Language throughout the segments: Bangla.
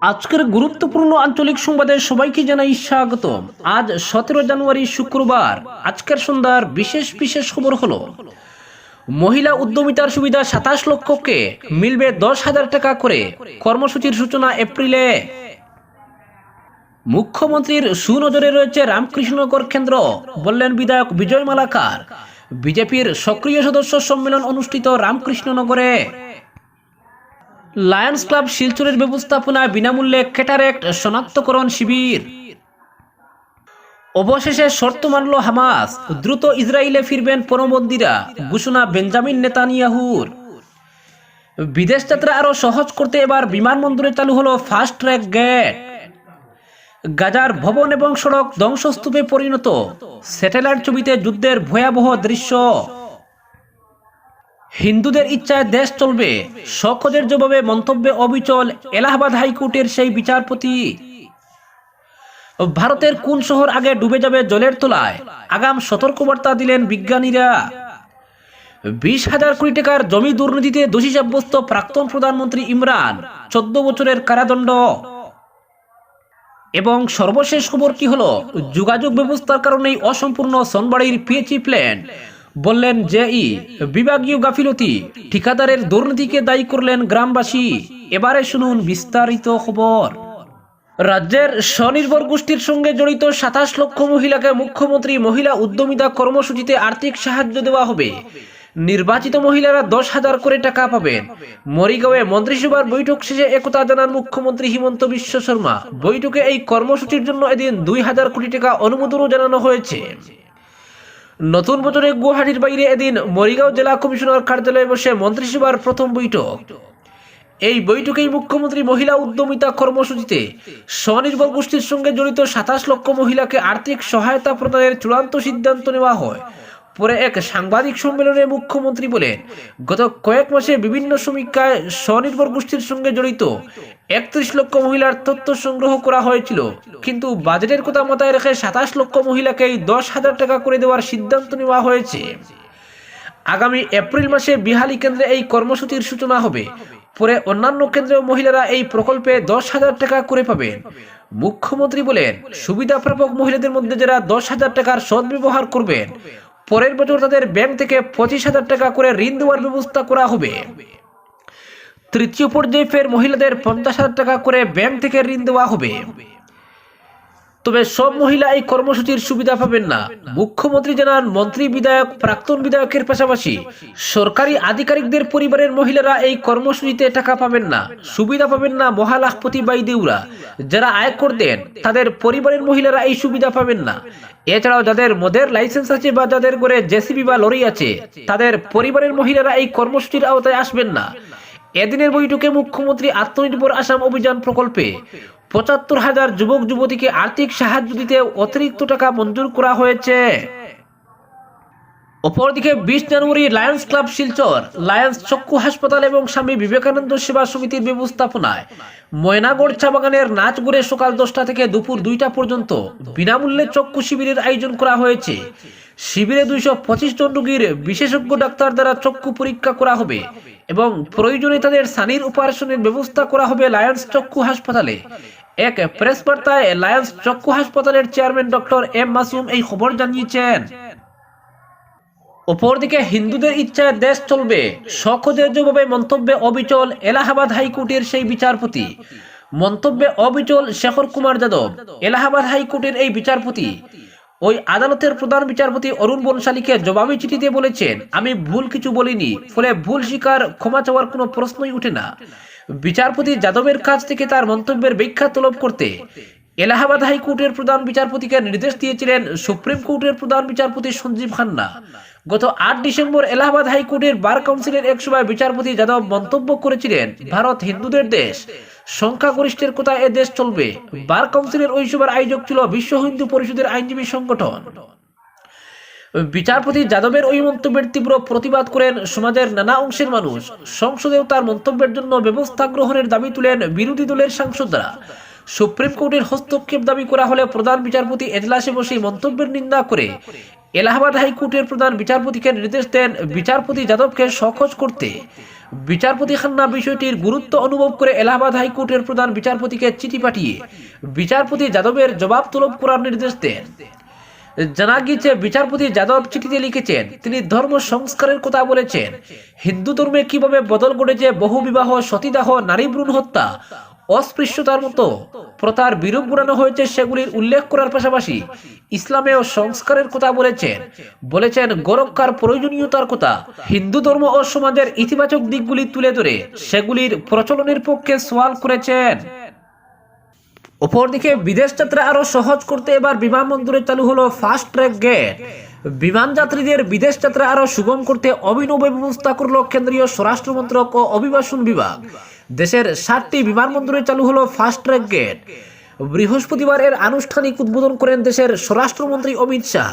আজকের গুরুত্বপূর্ণ আঞ্চলিক সংবাদে সবাইকে জানাই স্বাগত আজ সতেরো জানুয়ারি শুক্রবার। আজকের সন্ধ্যার বিশেষ বিশেষ খবর হলো, মহিলা উদ্যমিতার সুবিধা সাতাশ লক্ষকে মিলবে দশ হাজার টাকা করে। কর্মসূচির সূচনা এপ্রিলে। মুখ্যমন্ত্রীর সুনজরে রয়েছে রামকৃষ্ণনগর কেন্দ্র, বললেন বিধায়ক বিজয় মালাকার। বিজেপির সক্রিয় সদস্য সম্মেলন অনুষ্ঠিত রামকৃষ্ণনগরে। লায়ন্স ক্লাব শিলচরের ব্যবস্থাপনায় বিনামূল্যে ক্যাটারেক্ট শনাক্তকরণ শিবির। অবশেষে শর্ত মানল হামাস। দ্রুত ইসরায়েলে ফিরবেন পরমবন্দিরা ঘোষণা বেঞ্জামিন নেতানিয়াহুর। বিদেশ যাত্রা আরও সহজ করতে এবার বিমানবন্দরে চালু হলো ফাস্ট ট্র্যাক গেট গাজার ভবন এবং সড়ক ধ্বংসস্তূপে পরিণত। স্যাটেলাইট ছবিতে যুদ্ধের ভয়াবহ দৃশ্য। হিন্দুদের ইচ্ছায় দেশ চলবে। শখদের জবাবে মন্তব্যে অবিচল এলাহাবাদ হাইকোর্টের সেই বিচারপতি। ভারতের কোন শহর আগে ডুবে যাবে জলের তলায়? আগাম সতর্কবার্তা দিলেন বিজ্ঞানীরা। বিশ হাজার কোটি টাকার জমি দুর্নীতিতে দোষী সাব্যস্ত প্রাক্তন প্রধানমন্ত্রী ইমরান, চোদ্দ বছরের কারাদণ্ড। এবং সর্বশেষ খবর কি হলো? যোগাযোগ ব্যবস্থার কারণেই অসম্পূর্ণ সনবাড়ির পিএচই প্ল্যান বললেন, জেই, বিভাগীয় গাফিলতি, ঠিকাদারের দুর্নীতিকে দায়ী করলেন গ্রামবাসী। এবারে শুনুন বিস্তারিত খবর। রাজ্যের স্বনির্ভর গোষ্ঠীর সঙ্গে জড়িত সাতাশ লক্ষ মহিলাকে মুখ্যমন্ত্রী মহিলা উদ্যমিতা কর্মসূচিতে আর্থিক সাহায্য দেওয়া হবে। নির্বাচিত মহিলারা দশ হাজার করে টাকা পাবেন। মরিগাঁওয়ে মন্ত্রিসভার বৈঠক শেষে একথা জানান মুখ্যমন্ত্রী হিমন্ত বিশ্ব শর্মা। বৈঠকে এই কর্মসূচির জন্য এদিন দুই হাজার কোটি টাকা অনুমোদনও জানানো হয়েছে। নতুন বছরে গুয়াহাটির বাইরে এদিন মরিগাঁও জেলা কমিশনার কার্যালয়ে বসে মন্ত্রিসভার প্রথম বৈঠক। এই বৈঠকেই মুখ্যমন্ত্রী মহিলা উদ্যমিতা কর্মসূচিতে স্বনির্ভর গোষ্ঠীর সঙ্গে জড়িত সাতাশ লক্ষ মহিলাকে আর্থিক সহায়তা প্রদানের চূড়ান্ত সিদ্ধান্ত নেওয়া হয়। পরে এক সাংবাদিক সম্মেলনে মুখ্যমন্ত্রী বলেন, গত কয়েক মাসে বিভিন্ন সমীক্ষায় স্বনির্ভর গোষ্ঠীর সঙ্গে জড়িত একত্রিশ লক্ষ মহিলার তথ্য সংগ্রহ করা হয়েছিল। কিন্তু বাজেটের কথা মাথায় রেখে সাতাশ লক্ষ মহিলাকেই দশ হাজার টাকা করে দেওয়ার সিদ্ধান্ত নেওয়া হয়েছে। আগামী এপ্রিল মাসে বিহালি কেন্দ্রে এই কর্মসূচির সূচনা হবে। পরে অন্যান্য কেন্দ্রেও মহিলারা এই প্রকল্পে দশ হাজার টাকা করে পাবেন মুখ্যমন্ত্রী বলেন, সুবিধাপ্রাপক মহিলাদের মধ্যে যারা দশ হাজার টাকার সদ্ব্যবহার করবেন পরের বছর তাদের ব্যাংক থেকে পঁচিশ হাজার টাকা করে ঋণ দেওয়ার ব্যবস্থা করা হবে। তৃতীয় পর্যায়ে ফের মহিলাদের পঞ্চাশ হাজার টাকা করে ব্যাংক থেকে ঋণ দেওয়া হবে। তবে সব মহিলা এই কর্মসূচির সুবিধা পাবেন না। মুখ্যমন্ত্রী জানান, মন্ত্রী বিধায়ক, প্রাক্তন বিধায়কের পাশাপাশি সরকারি আধিকারিকদের পরিবারের মহিলারা এই কর্মসূচিতে টাকা পাবেন না। সুবিধা পাবেন না মহালাখপতি বাই দেউরা। যারা আয়কর দেন তাদের পরিবারের মহিলারা এই সুবিধা পাবেন না। এছাড়াও যাদের মদের লাইসেন্স আছে বা যাদের করে জেসিবি বা লরি আছে, তাদের পরিবারের মহিলারা এই কর্মসূচির আওতায় আসবেন না। এদিনের বৈঠকে মুখ্যমন্ত্রী আত্মনির্ভর আসাম অভিযান প্রকল্পে পঁচাত্তর হাজার যুবক যুবতীকে আর্থিক সাহায্য দিতে অতিরিক্ত টাকা মঞ্জুর করা হয়েছে। অপরদিকে বিশ জানুয়ারি লায়ন্স ক্লাব শিলচর, লায়ন্স চক্ষু হাসপাতাল এবং স্বামী বিবেকানন্দ সেবা সমিতির ব্যবস্থাপনায় ময়নাগড় চা বাগানের নাচগুড়ে সকাল দশটা থেকে দুপুর দুইটা পর্যন্ত বিনামূল্যে চক্ষু শিবিরের আয়োজন করা হয়েছে। শিবিরে দুইশো পঁচিশ জন রোগীর বিশেষজ্ঞ ডাক্তার দ্বারা চক্ষু পরীক্ষা করা হবে। এবং প্রয়োজনে তাদের সানির অপারেশনের ব্যবস্থা করা হবে লায়ন্স চক্ষু হাসপাতালে। এক প্রেস বার্তায় লায়ন্স চক্ষু হাসপাতালের চেয়ারম্যান ডক্টর এম মাসুম এই খবর জানিয়েছেন। অপরদিকে হিন্দুদের ইচ্ছায় দেশ চলবে শখদের জবাবে মন্তব্যে অবিচল এলাহাবাদ হাইকোর্টের সেই বিচারপতি। মন্তব্যে অবিচল শেখর কুমার যাদব, এলাহাবাদ হাইকোর্টের এই বিচারপতি। ওই আদালতের প্রধান বিচারপতি অরুণ বনশালীকে জবাবি চিঠিতে বলেছেন, আমি ভুল কিছু বলিনি, ফলে ভুল স্বীকার, ক্ষমা চাওয়ার কোনো প্রশ্নই উঠে না। বিচারপতি যাদবের কাছ থেকে তার মন্তব্যের ব্যাখ্যা তলব করতে এলাহাবাদ হাইকোর্টের প্রধান বিচারপতিকে নির্দেশ দিয়েছিলেন সুপ্রিম কোর্টের প্রধান বিচারপতি সঞ্জীব খান্না। গত আট ডিসেম্বর এলাহাবাদ হাইকোর্টের বার কাউন্সিলের এক সভায় বিচারপতি যাদব মন্তব্য করেছিলেন, ভারত হিন্দুদের দেশ। সংখ্যাগরিষ্ঠের কোথায় এ দেশ চলবে? বার কাউন্সিলের ওই সভার আয়োজক ছিল বিশ্ব হিন্দু পরিষদের আইনজীবী সংগঠন। বিচারপতি যাদবের ওই মন্তব্যের তীব্র প্রতিবাদ করেন সমাজের নানা অংশের মানুষ। সংসদেও তার মন্তব্যের জন্য ব্যবস্থা গ্রহণের দাবি তুলেন বিরোধী দলের সাংসদরা। সুপ্রিম কোর্টের হস্তক্ষেপ দাবি করা হলে প্রধান বিচারপতি এজলাসে বসে মন্তব্যের নিন্দা করে এলাহাবাদ হাইকোর্টের প্রধান বিচারপতিকে নির্দেশ দেন বিচারপতি যাদবকে সখোজ করতে। বিচারপতি খান্না বিষয়টির গুরুত্ব অনুভব করে এলাহাবাদ হাইকোর্টের প্রধান বিচারপতিকে চিঠি পাঠিয়ে বিচারপতি যাদবের জবাব তলব করার নির্দেশ দেন। জানা গিয়েছে, বিচারপতি যাদব চিঠিতে লিখেছেন, তিনি ধর্ম সংস্কারের কথা বলেছেন। হিন্দু ধর্মে কীভাবে বদল ঘটেছে বহু বিবাহ সতীদাহ, নারী ভ্রূণ হত্যা অস্পৃশ্যতার মতো প্রথার বিরূপ ঘটানো হয়েছে সেগুলির উল্লেখ করার পাশাপাশি ইসলামেও সংস্কারের কথা বলেছেন। বলেছেন গোরক্ষার প্রয়োজনীয়তার কথা। হিন্দু ধর্ম ও সমাজের ইতিবাচক দিকগুলি তুলে ধরে সেগুলির প্রচলনের পক্ষে সওয়াল করেছেন। অপরদিকে বিদেশ যাত্রা আরও সহজ করতে এবার বিমানবন্দরে চালু হলো ফাস্ট ট্র্যাক গেট। বিমান যাত্রীদের বিদেশ যাত্রা আরও সুগম করতে অভিনব ব্যবস্থা করল কেন্দ্রীয় স্বরাষ্ট্র মন্ত্রক ও অভিবাসন বিভাগ। দেশের ষাটটি বিমানবন্দরে চালু হলো ফাস্ট ট্র্যাক গেট। বৃহস্পতিবার এর আনুষ্ঠানিক উদ্বোধন করেন দেশের স্বরাষ্ট্রমন্ত্রী অমিত শাহ।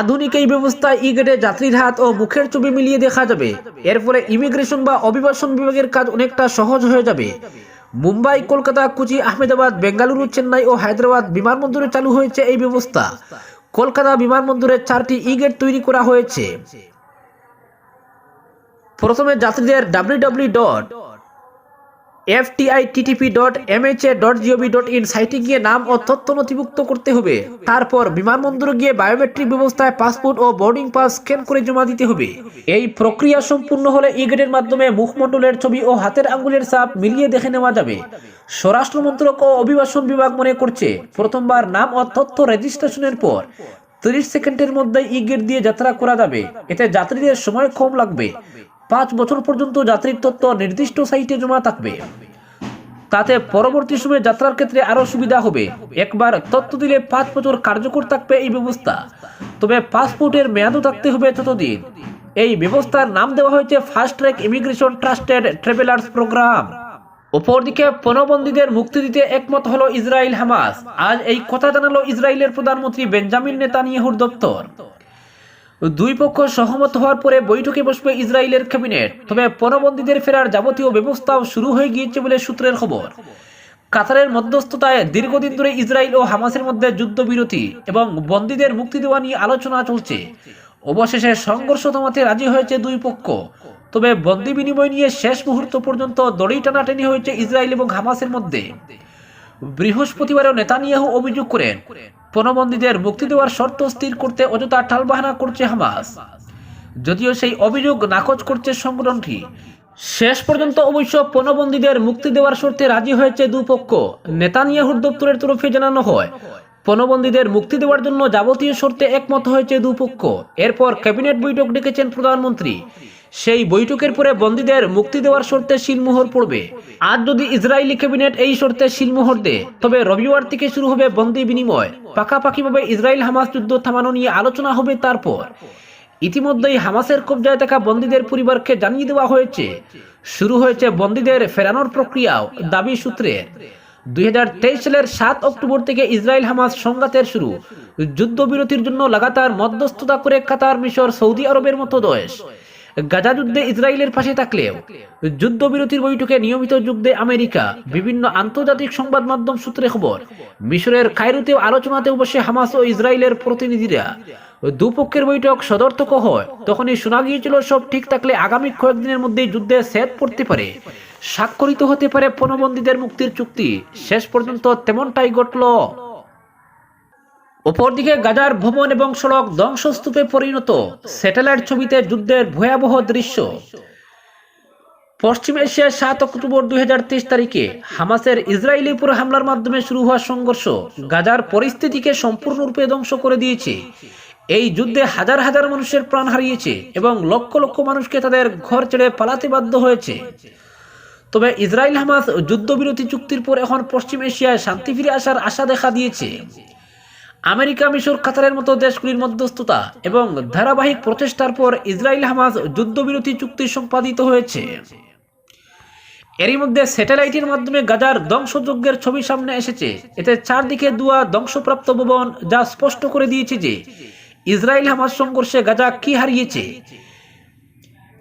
আধুনিক এই ব্যবস্থা ই গেটে যাত্রীর হাত ও মুখের ছবি মিলিয়ে দেখা যাবে। এর ফলে ইমিগ্রেশন বা অভিবাসন বিভাগের কাজ অনেকটা সহজ হয়ে যাবে। মুম্বাই, কলকাতা, কুচি, আহমেদাবাদ, বেঙ্গালুরু, চেন্নাই ও হায়দ্রাবাদ বিমানবন্দরে চালু হয়েছে এই ব্যবস্থা। কলকাতা বিমানবন্দরে চারটি ই গেট তৈরি করা হয়েছে। প্রথমে যাত্রীদের W W dot FTITTP dot MHA dot GOV dot in সাইটে গিয়ে নাম ও তথ্য নথিভুক্ত করতে হবে। তারপর বিমানবন্দরে গিয়ে বায়োমেট্রিক ব্যবস্থায় পাসপোর্ট ও বোর্ডিং পাস স্ক্যান করে জমা দিতে হবে। এই প্রক্রিয়া সম্পূর্ণ হলে ই গেটের মাধ্যমে মুখমণ্ডলের ছবি ও হাতের আঙ্গুলের ছাপ মিলিয়ে দেখে নেওয়া যাবে। স্বরাষ্ট্র মন্ত্রক ও অভিবাসন বিভাগ মনে করছে, প্রথমবার নাম ও তথ্য রেজিস্ট্রেশনের পর তিরিশ সেকেন্ডের মধ্যে ই গেট দিয়ে যাত্রা করা যাবে। এতে যাত্রীদের সময় কম লাগবে। পাঁচ বছর পর্যন্ত যাত্রীর তথ্য নির্দিষ্ট সাইটে জমা থাকবে। তাতে পরবর্তী সময়ে যাত্রার ক্ষেত্রে আরও সুবিধা হবে। একবার তথ্য দিলে পাঁচ বছর কার্যকর থাকবে এই ব্যবস্থা। তবে পাসপোর্টের মেয়াদও থাকতে হবে ততদিন এই ব্যবস্থার নাম দেওয়া হয়েছে fast track immigration trusted travellers programme অপরদিকে পণবন্দীদের মুক্তি দিতে একমত হলো ইসরায়েল হামাস। আজ এই কথা জানালো ইসরায়েলের প্রধানমন্ত্রী বেঞ্জামিন নেতানিয়াহুর দপ্তর। দুই পক্ষ সহমত হওয়ার পরে বৈঠকে বসবে ইসরায়েলের ক্যাবিনেট। তবে পণবন্দীদের ফেরার যাবতীয় ব্যবস্থাও শুরু হয়ে গিয়েছে বলে সূত্রের খবর। কাতারের মধ্যস্থতায় দীর্ঘদিন ধরে ইসরায়েল ও হামাসের মধ্যে যুদ্ধবিরতি এবং বন্দীদের মুক্তি দেওয়া নিয়ে আলোচনা চলছে। অবশেষে সংঘর্ষ থামাতে রাজি হয়েছে দুই পক্ষ। তবে বন্দি বিনিময় নিয়ে শেষ মুহূর্ত পর্যন্ত দড়ি টানাটানি হয়েছে ইসরায়েল এবং হামাসের মধ্যে। বৃহস্পতিবারও নেতানিয়াহু অভিযোগ করেন পণবন্দীদের মুক্তি দেওয়ার শর্ত স্থির করতে অযথা টালবাহানা করছে হামাস। যদিও সেই অভিযোগ নাকচ করছে সংগঠনটি, শেষ পর্যন্ত অবশ্য পণবন্দীদের মুক্তি দেওয়ার শর্তে রাজি হয়েছে দুপক্ষ। নেতানিয়াহুর দপ্তরের তরফে জানানো হয় পণবন্দীদের মুক্তি দেওয়ার জন্য যাবতীয় শর্তে একমত হয়েছে দুপক্ষ। এরপর ক্যাবিনেট বৈঠক ডেকেছেন প্রধানমন্ত্রী। সেই বৈঠকের পরে বন্দীদের মুক্তি দেওয়ার শর্তে শিলমোহর পড়বে। আজ যদি ইসরায়েলি ক্যাবিনেট এই শর্তে শিলমোহর দেয়, তবে রবিবার থেকে শুরু হবে বন্দি বিনিময়। পাকাপাকিভাবে ইসরায়েল হামাস যুদ্ধ থামানো নিয়ে আলোচনা হবে তারপর। ইতিমধ্যেই হামাসের কবজায় থাকা বন্দীদের পরিবারকে জানিয়ে দেওয়া হয়েছে। শুরু হয়েছে বন্দীদের ফেরানোর প্রক্রিয়াও দাবি সূত্রের দুই সালের সাত অক্টোবর থেকে ইসরায়েল হামাস সংঘাতের শুরু। যুদ্ধবিরতির জন্য লাগাতার মধ্যস্থতা করে কাতার মিশর সৌদি আরবের মতো দেশ। গাজা যুদ্ধে ইসরায়েলের পাশে থাকলেও যুদ্ধবিরতির বৈঠকে নিয়মিত যোগ দেয় আমেরিকা। বিভিন্ন আন্তর্জাতিক সংবাদ মাধ্যম সূত্রে খবর, মিশরের কায়রুতেও আলোচনাতেও বসে হামাস ও ইসরায়েলের প্রতিনিধিরা। দুপক্ষের বৈঠক সদর্থক হয়, তখনই শোনা গিয়েছিল, সব ঠিক থাকলে আগামী কয়েকদিনের মধ্যেই যুদ্ধে সেট পড়তে পারে। স্বাক্ষরিত হতে পারে পণবন্দীদের মুক্তির চুক্তি। শেষ পর্যন্ত তেমনটাই ঘটল। অপরদিকে গাজার ভবন এবং সড়ক ধ্বংসস্তূপে পরিণত স্যাটেলাইট ছবিতে যুদ্ধের ভয়াবহ দৃশ্য। পশ্চিম এশিয়ার সাত অক্টোবর দু হাজার তেইশ তারিখে হামাসের ইসরায়েলি উপর হামলার মাধ্যমে শুরু হওয়া সংঘর্ষ গাজার পরিস্থিতিকে সম্পূর্ণরূপে ধ্বংস করে দিয়েছে। এই যুদ্ধে হাজার হাজার মানুষের প্রাণ হারিয়েছে এবং লক্ষ লক্ষ মানুষকে তাদের ঘর ছেড়ে পালাতে বাধ্য হয়েছে। তবে ইসরায়েল হামাস যুদ্ধবিরতি চুক্তির পর এখন পশ্চিম এশিয়ায় শান্তি ফিরে আসার আশা দেখা দিয়েছে। আমেরিকা, মিশর, কাতারের মতো দেশগুলির মধ্যস্থতা এবং ধারাবাহিক প্রচেষ্টার পর ইসরায়েল হামাজ যুদ্ধবিরতি চুক্তি সম্পাদিত হয়েছে। এরই মধ্যে স্যাটেলাইটের মাধ্যমে গাজার ধ্বংসযজ্ঞের ছবি সামনে এসেছে। এতে চারদিকে দুয়া ধ্বংসপ্রাপ্ত ভবন, যা স্পষ্ট করে দিয়েছে যে ইসরায়েল হামাজ সংঘর্ষে গাজা কি হারিয়েছে।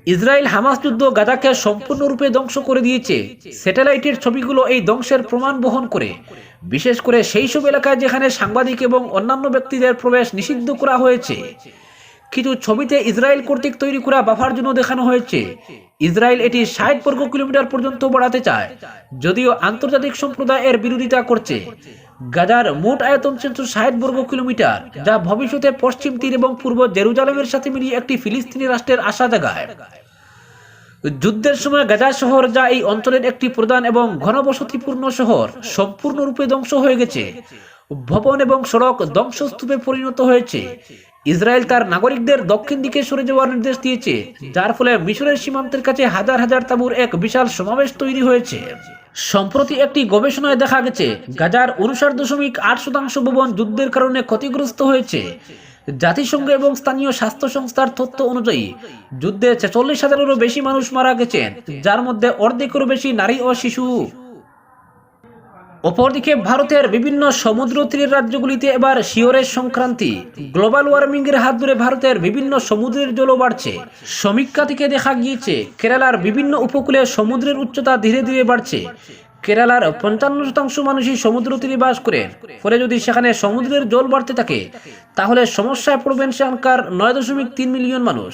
ইসরায়েল হামাস যুদ্ধ গাজাকে সম্পূর্ণরূপে ধ্বংস করে দিয়েছে। স্যাটেলাইটের ছবিগুলো এই ধ্বংসের প্রমাণ বহন করে। বিশেষ করে সেই সব এলাকায় যেখানে সাংবাদিক এবং অন্যান্য ব্যক্তিদের প্রবেশ নিষিদ্ধ করা হয়েছে। কিছু ছবিতে ইসরায়েল কর্তৃক তৈরি করা বাফার জন্য দেখানো হয়েছে। ইসরায়েল এটি ষাট বর্গ কিলোমিটার পর্যন্ত বাড়াতে চায়, যদিও আন্তর্জাতিক সম্প্রদায় এর বিরোধিতা করছে। গাজার মোট আয়তন তিনশো ষাট বর্গ কিলোমিটার, যা ভবিষ্যতে পশ্চিম তীর এবং পূর্ব জেরুজালেমের সাথে মিলিয়ে একটি ফিলিস্তিনি রাষ্ট্রের আশা জাগায়। যুদ্ধের সময় গাজা শহর, যা এই অঞ্চলের একটি প্রধান এবং ঘনবসতিপূর্ণ শহর, সম্পূর্ণরূপে ধ্বংস হয়ে গেছে। ভবন এবং সড়ক ধ্বংসস্তূপে পরিণত হয়েছে। ইসরায়েল তার নাগরিকদের দক্ষিণ দিকে সরে যাওয়ার নির্দেশ দিয়েছে, যার ফলে মিশরের সীমান্তের কাছে হাজার হাজার তাঁবুর এক বিশাল সমাবেশ তৈরি হয়েছে। সম্প্রতি একটি গবেষণায় দেখা গেছে, গাজার উনষাট দশমিক আট শতাংশ ভবন যুদ্ধের কারণে ক্ষতিগ্রস্ত হয়েছে। জাতিসংঘ এবং স্থানীয় স্বাস্থ্য সংস্থার তথ্য অনুযায়ী, যুদ্ধে ছেচল্লিশ হাজারেরও বেশি মানুষ মারা গেছেন, যার মধ্যে অর্ধেকেরও বেশি নারী ও শিশু। অপরদিকে ভারতের বিভিন্ন সমুদ্র তীরের রাজ্যগুলিতে এবার শিওরের সংক্রান্তি। গ্লোবাল ওয়ার্মিং এর হাত ধরে ভারতের বিভিন্ন সমুদ্রের জলও বাড়ছে। সমীক্ষা থেকে দেখা গিয়েছে, কেরালার বিভিন্ন উপকূলে সমুদ্রের উচ্চতা ধীরে ধীরে বাড়ছে। কেরালার পঞ্চান্ন শতাংশ মানুষই সমুদ্র তীরে বাস করেন ফলে যদি সেখানে সমুদ্রের জল বাড়তে থাকে, তাহলে সমস্যায় পড়বেন সেখানকার নয় দশমিক তিন মিলিয়ন মানুষ।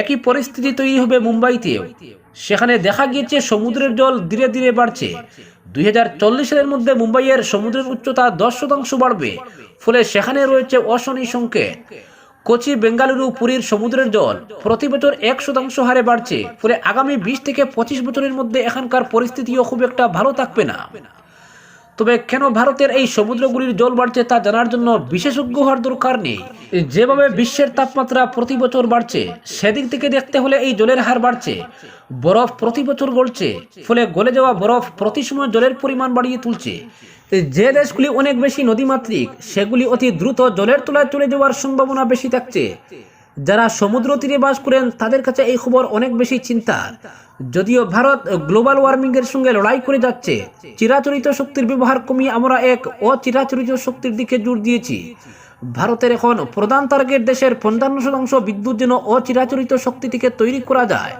একই পরিস্থিতি তৈরি হবে মুম্বাইতেও। সেখানে দেখা গিয়েছে সমুদ্রের জল ধীরে ধীরে বাড়ছে। দুই সালের মধ্যে মুম্বাইয়ের সমুদ্রের উচ্চতা দশ শতাংশ বাড়বে, ফলে সেখানে রয়েছে অশনি সংকেত। কোচি বেঙ্গালুরু পুরীর সমুদ্রের জল প্রতি বছর এক শতাংশ হারে বাড়ছে, ফলে আগামী বিশ থেকে পঁচিশ বছরের মধ্যে এখানকার পরিস্থিতিও খুব একটা ভালো থাকবে না। তবে কেন ভারতের এই সমুদ্রগুলির জল বাড়ছে তা জানার জন্য বিশেষজ্ঞ হওয়ার দরকার নেই। যেভাবে বিশ্বের তাপমাত্রা প্রতি বছর বাড়ছে, সেদিক থেকে দেখতে হলে এই জলের হার বাড়ছে। বরফ প্রতি বছর গলছে, ফলে গলে যাওয়া বরফ প্রতি সময় জলের পরিমাণ বাড়িয়ে তুলছে। যে দেশগুলি অনেক বেশি নদীমাতৃক, সেগুলি অতি দ্রুত জলের তলায় চলে যাওয়ার সম্ভাবনা বেশি থাকছে। যারা সমুদ্র তীরে বাস করেন, তাদের কাছে এই খবর অনেক বেশি চিন্তার। যদিও ভারত গ্লোবাল ওয়ার্মিং এর সঙ্গে লড়াই করে যাচ্ছে, চিরাচরিত শক্তির ব্যবহার কমিয়ে আমরা এক অচিরাচরিত শক্তির দিকে জোর দিয়েছি। ভারতের এখন প্রধান টার্গেট দেশের পঞ্চান্ন শতাংশ বিদ্যুৎ যেন অচিরাচরিত শক্তি থেকে তৈরি করা যায়।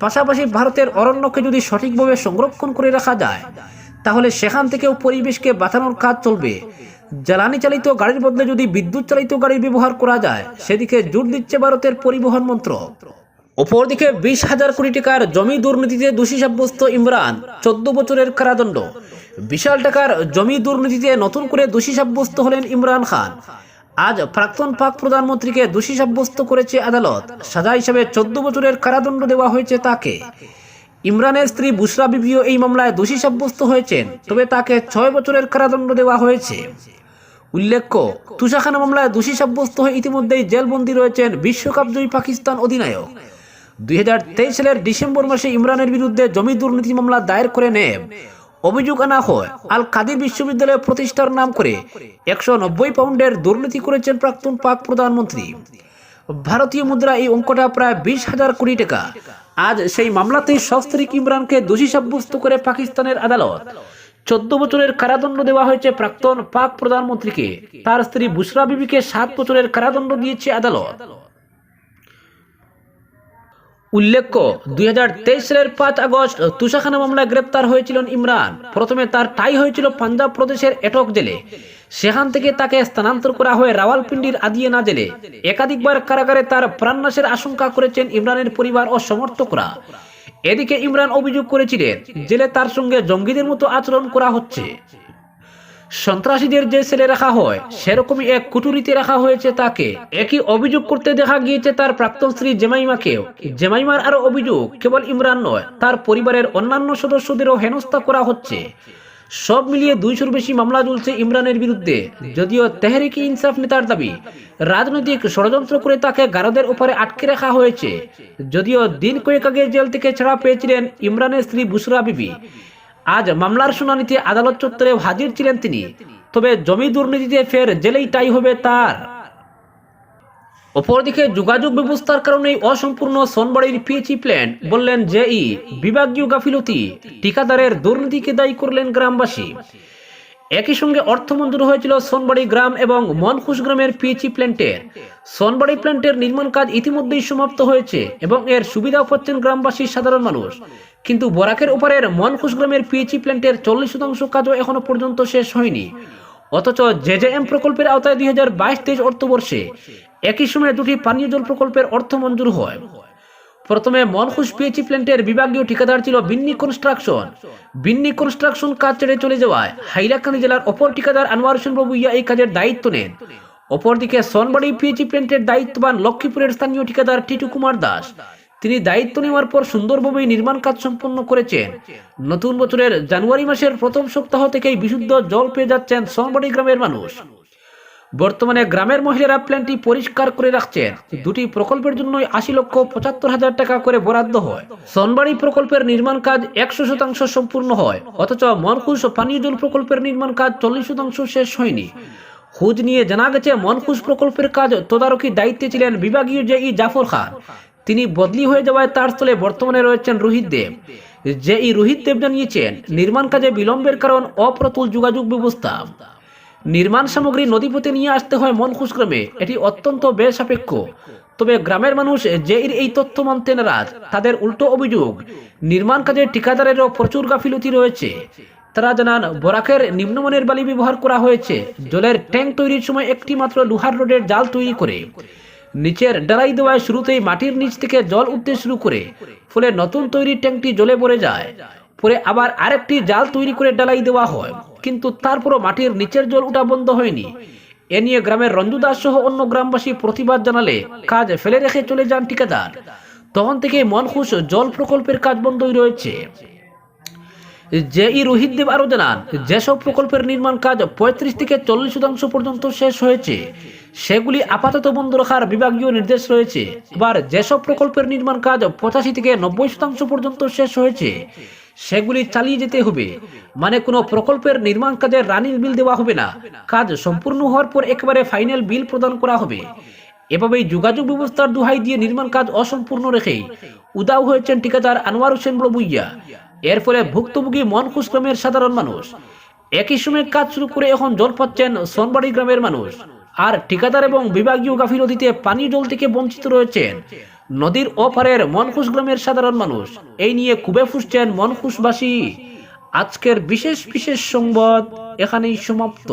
পাশাপাশি ভারতের অরণ্যকে যদি সঠিকভাবে সংরক্ষণ করে রাখা যায়, তাহলে সেখান থেকেও পরিবেশকে বাঁচানোর কাজ চলবে। জ্বালানি চালিত গাড়ির বদলে যদি বিদ্যুৎ চালিত গাড়ির ব্যবহার করা যায়, সেদিকে জোর দিচ্ছে ভারতের পরিবহন মন্ত্র অপরদিকে বিশ হাজার কোটি টাকার জমি দুর্নীতিতে দোষী সাব্যস্ত ইমরান, চোদ্দ বছরের কারাদণ্ড। বিশাল টাকার জমি দুর্নীতিতে নতুন করে দোষী সাব্যস্ত হলেন ইমরান খান। আজ প্রাক্তন পাক প্রধানমন্ত্রীকে দোষী সাব্যস্ত করেছে আদালত। সাজা হিসাবে চোদ্দ বছরের কারাদণ্ড দেওয়া হয়েছে তাকে। ইমরানের স্ত্রী বুশরা বিবিও এই মামলায় দোষী সাব্যস্ত হয়েছেন, তবে তাকে ছয় বছরের কারাদণ্ড দেওয়া হয়েছে। উল্লেখ্য তুষাখানা মামলায় দোষী সাব্যস্ত হয়ে ইতিমধ্যেই জেলবন্দী রয়েছেন বিশ্বকাপ জয়ী পাকিস্তান অধিনায়ক। দুই হাজার তেইশ সালের ডিসেম্বর মাসে ইমরানের বিরুদ্ধে জমি দুর্নীতি মামলা দায়ের করে নেব অভিযোগ আনা হয় আল কাদির বিশ্ববিদ্যালয় প্রতিষ্ঠার নাম করে একশো নব্বই পাউন্ডের দুর্নীতি করেছেন প্রাক্তন পাক প্রধানমন্ত্রী। ভারতীয় মুদ্রা এই অঙ্কটা প্রায় বিশ হাজার কোটি টাকা। আজ সেই মামলাতেই সস্ত্রীক ইমরানকে দোষী সাব্যস্ত করে পাকিস্তানের আদালত। চোদ্দ বছরের কারাদণ্ড দেওয়া হয়েছে প্রাক্তন পাক প্রধানমন্ত্রীকে। তার স্ত্রী বুসরা বিবিকে সাত বছরের কারাদণ্ড দিয়েছে আদালত। উল্লেখ্য, দুই সালের পাঁচ আগস্ট তুষাখানা মামলায় গ্রেপ্তার হয়েছিলেন ইমরান। প্রথমে তার টাই হয়েছিল পাঞ্জাব প্রদেশের এটক জেলে। সেখান থেকে তাকে স্থানান্তর করা হয় রাওয়ালপিন্ডির আদিয়েনা জেলে। একাধিকবার কারাগারে তার প্রাণনাশের আশঙ্কা করেছেন ইমরানের পরিবার ও সমর্থকরা। এদিকে ইমরান অভিযোগ করেছিলেন, জেলে তার সঙ্গে জঙ্গিদের মতো আচরণ করা হচ্ছে। সন্ত্রাসীদের যে সেলে রাখা হয়, সেরকমই এক কুটুরিতে রাখা হয়েছে তাকে। একই অভিযোগ করতে দেখা গিয়েছে তার প্রাক্তন স্ত্রী জেমাইমাকেও। জেমাইমার আরও অভিযোগ কেবল ইমরান নয়, তার পরিবারের অন্যান্য সদস্যদেরও হেনস্থা করা হচ্ছে। সব মিলিয়ে দুইশোর বেশি মামলা চলছে ইমরানের বিরুদ্ধে। যদিও তেহরিক ইনসাফ নেতার দাবি, রাজনৈতিক ষড়যন্ত্র করে তাকে গারদের উপরে আটকে রাখা হয়েছে। যদিও দিন কয়েক আগে জেল থেকে ছাড়া পেয়েছিলেন ইমরানের স্ত্রী বুসরা বিবি। আজ মামলার শুনানিতে আদালত চত্বরে হাজির ছিলেন তিনি। তবে জমি দুর্নীতিতে ফের জেলেই টাই হবে তার। অপরদিকে যোগাযোগ ব্যবস্থার কারণে অসম্পূর্ণ সোনবাড়ির পিএচি প্ল্যান, বললেন জেই। বিভাগীয় গাফিলতি, ঠিকাদারের দুর্নীতিকে দায়ী করলেন গ্রামবাসী। একই সঙ্গে অর্থ মঞ্জুর হয়েছিল সোনবাড়ি গ্রাম এবং মনখুশ গ্রামের পিএইচই প্ল্যান্টের। সোনবাড়ি প্ল্যান্টের নির্মাণ কাজ ইতিমধ্যেই সমাপ্ত হয়েছে এবং এর সুবিধা পাচ্ছেন গ্রামবাসী সাধারণ মানুষ। কিন্তু বরাকের ওপারের মনখুশ গ্রামের পিএইচই প্ল্যান্টের চল্লিশ শতাংশ কাজও এখনও পর্যন্ত শেষ হয়নি। অথচ জেজেএম প্রকল্পের আওতায় দুই হাজার বাইশ তেইশ অর্থবর্ষে একই সময়ে দুটি পানীয় জল প্রকল্পের অর্থ মঞ্জুর হয়। প্রথমে মনখুশ পিএইচি প্ল্যান্টের বিভাগীয় ঠিকাদার ছিল বিন্নি কনস্ট্রাকশন। বিন্নি কনস্ট্রাকশন কাজ ছেড়ে চলে যাওয়ায় হাইলাকান্দি জেলার অপর ঠিকাদার আনোয়ার হোসেন বাবু ইয়া এই কাজের দায়িত্ব নেন। অপরদিকে সোনবাড়ি পিএইচি প্ল্যান্টের দায়িত্ববান লক্ষ্মীপুরের স্থানীয় ঠিকাদার টিটু কুমার দাস। তিনি দায়িত্ব নেওয়ার পর সুন্দরভাবেই নির্মাণ কাজ সম্পন্ন করেছেন। নতুন বছরের জানুয়ারি মাসের প্রথম সপ্তাহ থেকেই বিশুদ্ধ জল পেয়ে যাচ্ছেন সোনবাড়ি গ্রামের মানুষ। বর্তমানে গ্রামের মহিলারা প্ল্যানটি পরিষ্কার করে রাখছেন দুটি প্রকল্পের জন্য আশি লক্ষ পঁচাত্তর হাজার টাকা করে বরাদ্দ হয়। সনবাড়ি প্রকল্পের নির্মাণ কাজ একশো শতাংশ সম্পূর্ণ হয়, অথচ মনখুশ পানীয় জল প্রকল্পের নির্মাণ কাজ চল্লিশ শতাংশ শেষ হয়নি। খোঁজ নিয়ে জানা গেছে, মনকুশ প্রকল্পের কাজ তদারকি দায়িত্বে ছিলেন বিভাগীয় জেই জাফর খান। তিনি বদলি হয়ে যাওয়ায় তার স্থলে বর্তমানে রয়েছেন রোহিত দেব। এই রোহিত দেব জানিয়েছেন, নির্মাণ কাজে বিলম্বের কারণ অপ্রতুল যোগাযোগ ব্যবস্থা। নির্মাণ সামগ্রী নদীপথে নিয়ে আসতে হয় মনখুশ গ্রামে এটি অত্যন্ত ব্যয় সাপেক্ষ তবে গ্রামের মানুষ যে এই তথ্য মানতে নারাজ, তাদের উল্টো অভিযোগ, নির্মাণ কাজে ঠিকাদারেরও প্রচুর গাফিলতি রয়েছে। তারা জানান, বরাকের নিম্নমানের বালি ব্যবহার করা হয়েছে। জলের ট্যাঙ্ক তৈরির সময় একটি মাত্র লোহার রোডের জাল তৈরি করে। নিচের ডালাই দেওয়ায় শুরুতেই মাটির নিচ থেকে জল উঠতে শুরু করে। ফলে নতুন তৈরি ট্যাঙ্কটি জলে পড়ে যায়। পরে আবার আরেকটি জাল তৈরি করে ডালাই দেওয়া হয়। কিন্তু তারপরও মাটির নিচের জল উঠা বন্ধ হয়নি। এ নিয়ে গ্রামের রঞ্জু দাস সহ অন্য গ্রামবাসী প্রতিবাদ জানালে কাজ ফেলে রেখে চলে যান ঠিকাদার। তখন থেকে মনখুশ জল প্রকল্পের কাজ বন্ধই রয়েছে। যে ই রোহিত দেব আরও জানান, যেসব প্রকল্পের নির্মাণ কাজ পঁয়ত্রিশ থেকে চল্লিশ শতাংশ পর্যন্ত শেষ হয়েছে, সেগুলি আপাতত বন্ধ রাখার বিভাগীয় নির্দেশ রয়েছে। এবার যেসব প্রকল্পের নির্মাণ কাজ পঁচাশি থেকে নব্বই শতাংশ পর্যন্ত শেষ হয়েছে সেগুলি চালিয়ে যেতে হবে। মানে কোনো প্রকল্পের নির্মাণ কাজের রানিং বিল দেওয়া হবে না। কাজ সম্পূর্ণ হওয়ার পর একেবারে ফাইনাল বিল প্রদান করা হবে। এভাবেই যোগাযোগ ব্যবস্থার দোহাই দিয়ে নির্মাণ কাজ অসম্পূর্ণ রেখে উদাও হয়েছেন ঠিকাদার আনোয়ার হোসেন বড়বুইয়া এর ফলে ভুক্তভোগী মনখুশ গ্রামের সাধারণ মানুষ। একই সময় কাজ শুরু করে এখন জল পাচ্ছেন সোনবাড়ি গ্রামের মানুষ। আর ঠিকাদার এবং বিভাগীয় গাফিলতিতে পানীয় জল থেকে বঞ্চিত রয়েছেন। নদীর ওপারের মনখুশ গ্রামের সাধারণ মানুষ। এই নিয়ে খুবই ফুসছেন মনখুশবাসী। আজকের বিশেষ বিশেষ সংবাদ এখানেই সমাপ্ত।